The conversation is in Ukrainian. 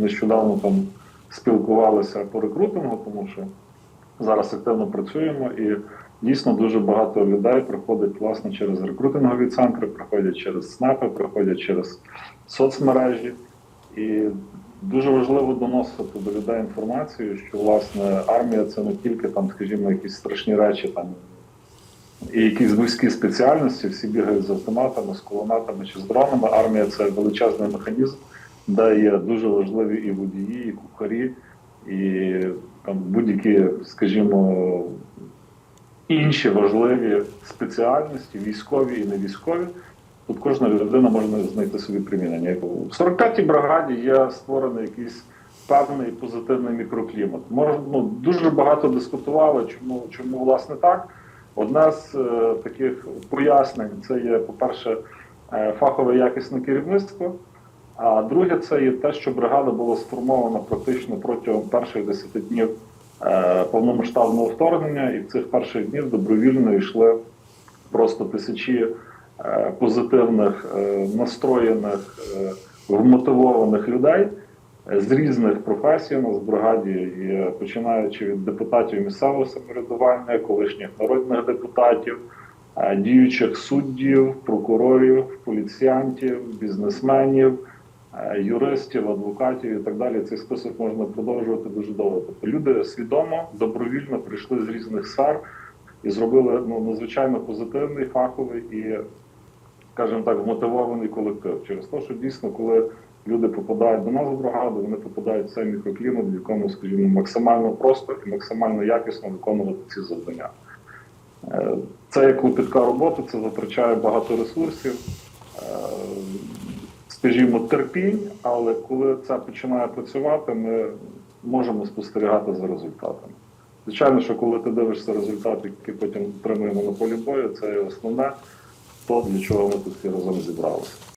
Нещодавно там спілкувалися по рекрутингу, тому що зараз активно працюємо і дійсно дуже багато людей приходить власне через рекрутингові центри, приходять через СНАПи, приходять через соцмережі. І дуже важливо доносити до людей інформацію, що власне армія це не тільки там, скажімо, якісь страшні речі там і якісь вузькі спеціальності, всі бігають з автоматами, з кулеметами чи з дронами. Армія це величезний механізм, де є дуже важливі і водії, і кухарі, і там будь-які, скажімо, інші важливі спеціальності, військові і не військові. Тут кожна людина може знайти собі примінення. В 45-й бригаді є створений якийсь певний позитивний мікроклімат. Може, ну, дуже багато дискутували, чому, чому власне так. Одне з е, таких пояснень це є, по-перше, е, фахове якісне керівництво. А друге, це є те, що бригада була сформована практично протягом перших 10 днів е, повномасштабного вторгнення, і в цих перших днів добровільно йшли просто тисячі е, позитивних, е, настроєних, вмотивованих людей з різних професій. У нас в бригаді, і, починаючи від депутатів місцевого самоврядування, колишніх народних депутатів, діючих суддів, прокурорів, поліціянтів, бізнесменів. Е, Юристів, адвокатів і так далі цей список можна продовжувати дуже довго. Тобто люди свідомо добровільно прийшли з різних сфер і зробили ну надзвичайно позитивний, фаховий і, скажімо так, вмотивований колектив. Через те, що дійсно, коли люди попадають до нас в бригаду, вони попадають в цей мікроклімат, в якому, скажімо, максимально просто і максимально якісно виконувати ці завдання. Е, Це є клопітка робота, це затрачає багато ресурсів, е, скажімо, терпінь, але коли це починає працювати, ми можемо спостерігати за результатами. Звичайно, що коли ти дивишся результати, які потім отримуємо на полі бою, це є основне, то для чого ми тут всі разом зібралися.